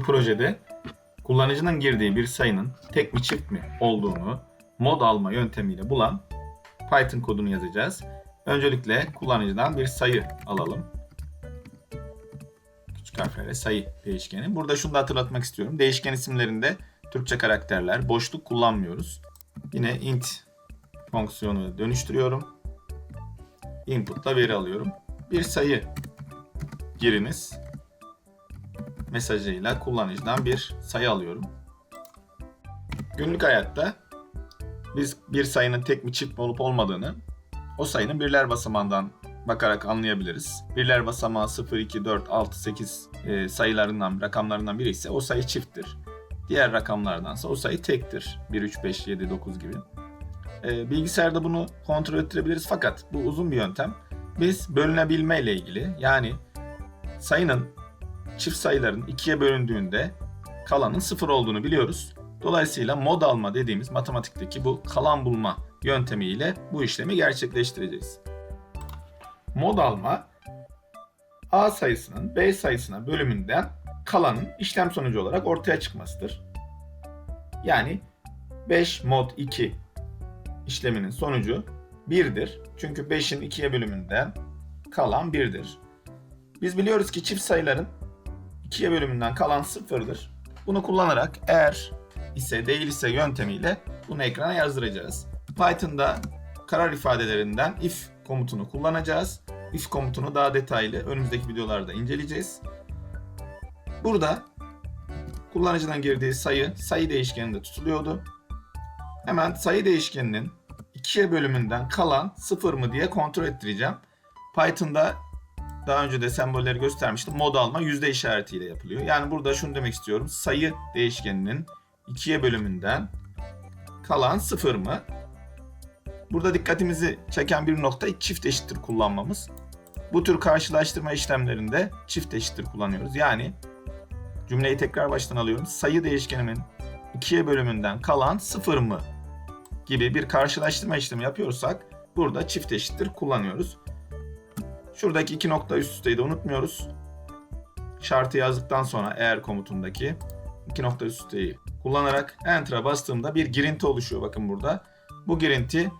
Bu projede kullanıcının girdiği bir sayının tek mi çift mi olduğunu mod alma yöntemiyle bulan Python kodunu yazacağız. Öncelikle kullanıcıdan bir sayı alalım. Küçük harflerle sayı değişkeni. Burada şunu da hatırlatmak istiyorum. Değişken isimlerinde Türkçe karakterler, boşluk kullanmıyoruz. Yine int fonksiyonu dönüştürüyorum. Input'la veri alıyorum. Bir sayı giriniz mesajıyla kullanıcıdan bir sayı alıyorum. Günlük hayatta biz bir sayının tek mi çift mi olup olmadığını o sayının birler basamağından bakarak anlayabiliriz. Birler basamağı 0, 2, 4, 6, 8 e, sayılarından, rakamlarından biri ise o sayı çifttir. Diğer rakamlardansa o sayı tektir. 1, 3, 5, 7, 9 gibi. E, bilgisayarda bunu kontrol ettirebiliriz fakat bu uzun bir yöntem. Biz bölünebilme ile ilgili yani sayının çift sayıların ikiye bölündüğünde kalanın sıfır olduğunu biliyoruz. Dolayısıyla mod alma dediğimiz matematikteki bu kalan bulma yöntemiyle bu işlemi gerçekleştireceğiz. Mod alma A sayısının B sayısına bölümünden kalanın işlem sonucu olarak ortaya çıkmasıdır. Yani 5 mod 2 işleminin sonucu 1'dir. Çünkü 5'in 2'ye bölümünden kalan 1'dir. Biz biliyoruz ki çift sayıların 2'ye bölümünden kalan 0'dır. Bunu kullanarak eğer ise değil ise yöntemiyle bunu ekrana yazdıracağız. Python'da karar ifadelerinden if komutunu kullanacağız. If komutunu daha detaylı önümüzdeki videolarda inceleyeceğiz. Burada kullanıcının girdiği sayı sayı değişkeninde tutuluyordu. Hemen sayı değişkeninin 2'ye bölümünden kalan 0 mı diye kontrol ettireceğim. Python'da daha önce de sembolleri göstermiştim. Mod alma yüzde işaretiyle yapılıyor. Yani burada şunu demek istiyorum. Sayı değişkeninin ikiye bölümünden kalan sıfır mı? Burada dikkatimizi çeken bir nokta çift eşittir kullanmamız. Bu tür karşılaştırma işlemlerinde çift eşittir kullanıyoruz. Yani cümleyi tekrar baştan alıyorum. Sayı değişkenimin ikiye bölümünden kalan sıfır mı? gibi bir karşılaştırma işlemi yapıyorsak burada çift eşittir kullanıyoruz. Şuradaki iki nokta üst üsteyi de unutmuyoruz. Şartı yazdıktan sonra eğer komutundaki iki nokta üst üsteyi kullanarak Enter'a bastığımda bir girinti oluşuyor bakın burada. Bu girinti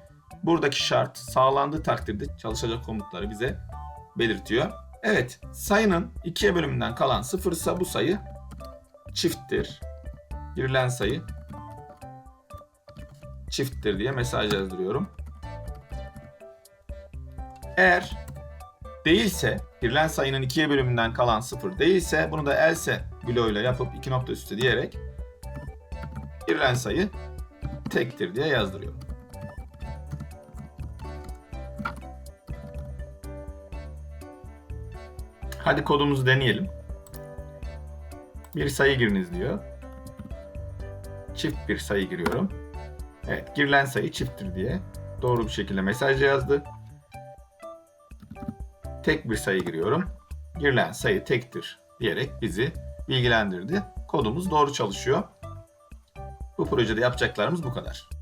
buradaki şart sağlandığı takdirde çalışacak komutları bize belirtiyor. Evet sayının ikiye bölümünden kalan sıfır ise bu sayı çifttir. Girilen sayı çifttir diye mesaj yazdırıyorum. Eğer değilse, girilen sayının ikiye bölümünden kalan sıfır değilse bunu da else bloğuyla yapıp iki nokta üstü diyerek girilen sayı tektir diye yazdırıyorum. Hadi kodumuzu deneyelim. Bir sayı giriniz diyor. Çift bir sayı giriyorum. Evet, girilen sayı çifttir diye doğru bir şekilde mesaj yazdı. Tek bir sayı giriyorum. Girilen sayı tektir diyerek bizi bilgilendirdi. Kodumuz doğru çalışıyor. Bu projede yapacaklarımız bu kadar.